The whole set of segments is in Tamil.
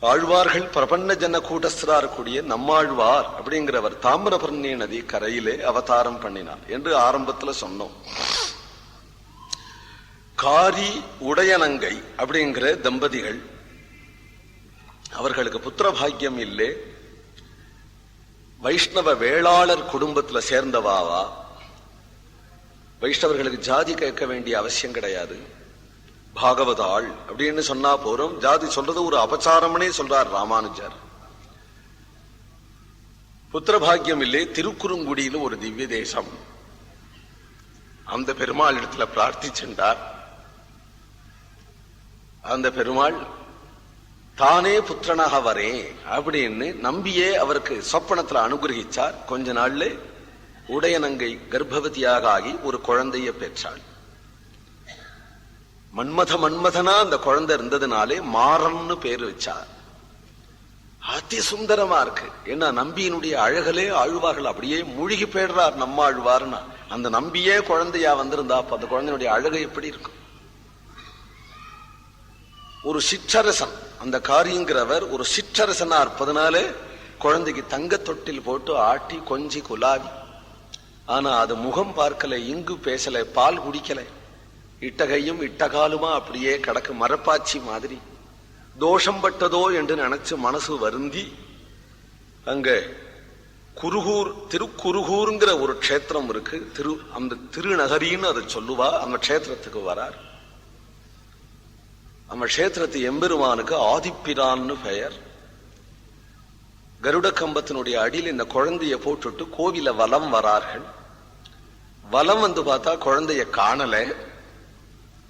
ஆழ்வார்கள் பிரபன்ன ஜன கூட்டஸ்தரா கூடிய நம்மாழ்வார் அப்படிங்கிறவர் தாமிரபரணி நதி கரையிலே அவதாரம் பண்ணினார் என்று ஆரம்பத்துல சொன்னோம். காரி உடையனங்கை அப்படிங்கிற தம்பதிகள் அவர்களுக்கு புத்திர பாக்கியம் இல்லை. வைஷ்ணவ வேளாளர் குடும்பத்துல சேர்ந்தவாவா? வைஷ்ணவர்களுக்கு ஜாதி கேட்க வேண்டிய அவசியம் கிடையாது. பாகவதாள் அப்படின்னு சொன்னா போறோம். ஜாதி சொல்றது ஒரு அபச்சாரம்னே சொல்றார் ராமானுஜர். புத்திரபாகியம் இல்லை திருக்குறுங்குடியில ஒரு திவ்ய தேசம் அந்த பெருமாள் இடத்துல பிரார்த்திச்சென்றார். அந்த பெருமாள் தானே புத்திரனாக வரே அப்படின்னு நம்பியே அவருக்கு சொப்பனத்துல அனுகிரகிச்சார். கொஞ்ச நாள்ல உடையனங்கை கர்ப்பவதியாக ஆகி ஒரு குழந்தைய பெற்றாள். மன்மத மன்மதனா அந்த குழந்தை இருந்ததுனாலே மாறன்னு பேர் வச்சார். அதி சுந்தரமா இருக்கு. ஏன்னா நம்பியினுடைய அழகலே ஆழ்வார்கள் அப்படியே மூழ்கி போயிடுறார் நம்ம ஆழ்வார்னா அந்த நம்பியே குழந்தையா வந்திருந்தா அப்ப அந்த குழந்தையுடைய அழகு எப்படி இருக்கும்? ஒரு சிற்றரசன் அந்த காரியங்கிறவர் ஒரு சிற்றரசனா இருப்பதனாலே குழந்தைக்கு தங்க தொட்டில் போட்டு ஆட்டி கொஞ்சி குலாவி ஆனா அது முகம் பார்க்கல இங்கு பேசல பால் குடிக்கலை. இட்டகையும் இட்டகாலுமா அப்படியே கடக்கு மரப்பாச்சி மாதிரி. தோஷம் பட்டதோ என்று நினைச்சு மனசு வருந்தி அங்க குருகூர் திருக்குருகூருங்கிற ஒரு க்ஷேத்திரம் இருக்கு. திரு அந்த திருநகரின்னு அதை சொல்லுவா அந்த க்ஷேத்திரத்துக்கு வரார். அந்த க்ஷேத்திரத்து எம்பெருமானுக்கு ஆதிப்பிரான்னு பெயர். கருட கம்பத்தினுடைய அடியில் இந்த குழந்தைய போட்டுட்டு கோவில வலம் வரார்கள். வலம் வந்து பார்த்தா குழந்தைய காணலை.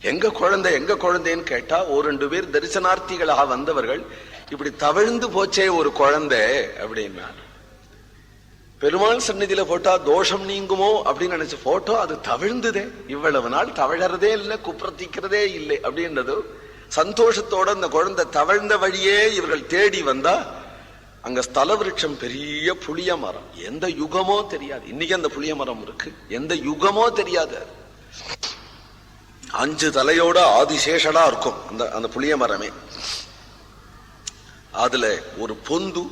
எங்க குழந்தை எங்க குழந்தைன்னு கேட்டா ஒரு ரெண்டு பேர் தரிசனார்த்திகளாக வந்தவர்கள் இப்படி தவிழ்ந்து போச்சே ஒரு குழந்தை அப்படின்னா பெருமாள் சந்நிதியில போட்டா தோஷம் நீங்குமோ அப்படின்னு நினைச்ச போட்டோ அது தவிழ்ந்ததே. இவ்வளவு நாள் தவழறதே இல்லை குப்ரத்திக்கிறதே இல்லை அப்படின்றது சந்தோஷத்தோட அந்த குழந்தை தவழ்ந்த வழியே இவர்கள் தேடி வந்தா அங்க ஸ்தல விருட்சம் பெரிய புளிய மரம். எந்த யுகமோ தெரியாது. இன்னைக்கு அந்த புளிய மரம் இருக்கு. எந்த யுகமோ தெரியாது அது. அஞ்சு தலையோட ஆதிசேஷடா இருக்கும். அந்த அந்த புளிய மரமே அதுல ஒரு பொந்து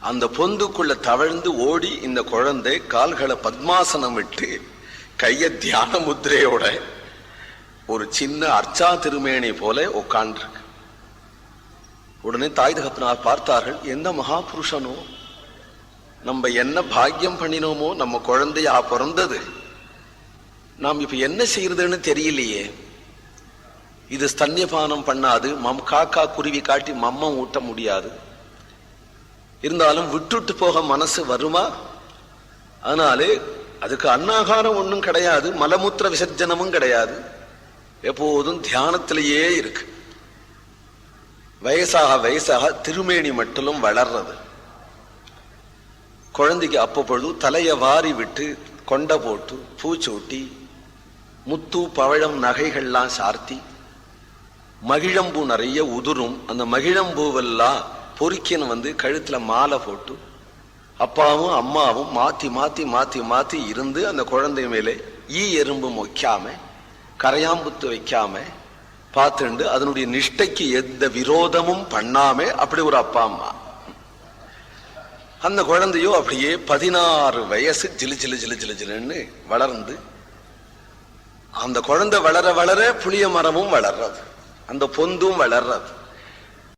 அந்த பொந்துக்குள்ள தவழ்ந்து ஓடி இந்த குழந்தை கால்களை பத்மாசனம் விட்டு கைய தியான முத்திரையோட ஒரு சின்ன அர்ச்சா திருமேனி போல உட்காண்டிருக்கு உடனே தாய் தகப்பனார் பார்த்தார்கள் எந்த மகாபுருஷனோ? நம்ம என்ன பாக்கியம் பண்ணினோமோ? நம்ம குழந்தையா பிறந்தது. நாம் இப்ப என்ன செய்யறதுன்னு தெரியலையே. இது ஸ்தன்யபானம் பண்ணாது. மம் காக்கா குருவி காட்டி மம்மம் ஊட்ட முடியாது. இருந்தாலும் விட்டுட்டு போக மனசு வருமா? அதனாலே அதுக்கு அன்னாகாரம் ஒன்றும் கிடையாது. மலமூத்திர விசர்ஜனமும் கிடையாது. எப்போதும் தியானத்திலேயே இருக்கு. வயசாக வயசாக திருமேனி மட்டும் வளர்றது. குழந்தைக்கு அப்பப்பொழுது தலையை வாரி விட்டு கொண்டை போட்டு பூச்சூட்டி முத்து பவழம் நகைகள்லாம் சார்த்தி மகிழம்பூ நிறைய உதிரும் அந்த மகிழம்பூவெல்லாம் பொறிக்கன் வந்து கழுத்துல மாலை போட்டு அப்பாவும் அம்மாவும் மாத்தி மாத்தி மாத்தி மாத்தி இருந்து அந்த குழந்தை மேலே ஈ எறும்பும் வைக்காம கரையாம்புத்து வைக்காம பார்த்துண்டு அதனுடைய நிஷ்டைக்கு எந்த விரோதமும் பண்ணாம அப்படி ஒரு அப்பா அம்மா. அந்த குழந்தையோ அப்படியே பதினாறு வயசு ஜிலு ஜிலு ஜிலு ஜிலு ஜிலுன்னு வளர்ந்து அந்த குழந்தை வளர வளர புளிய மரமும் வளர்றது. அந்த பொந்தும் வளர்றது.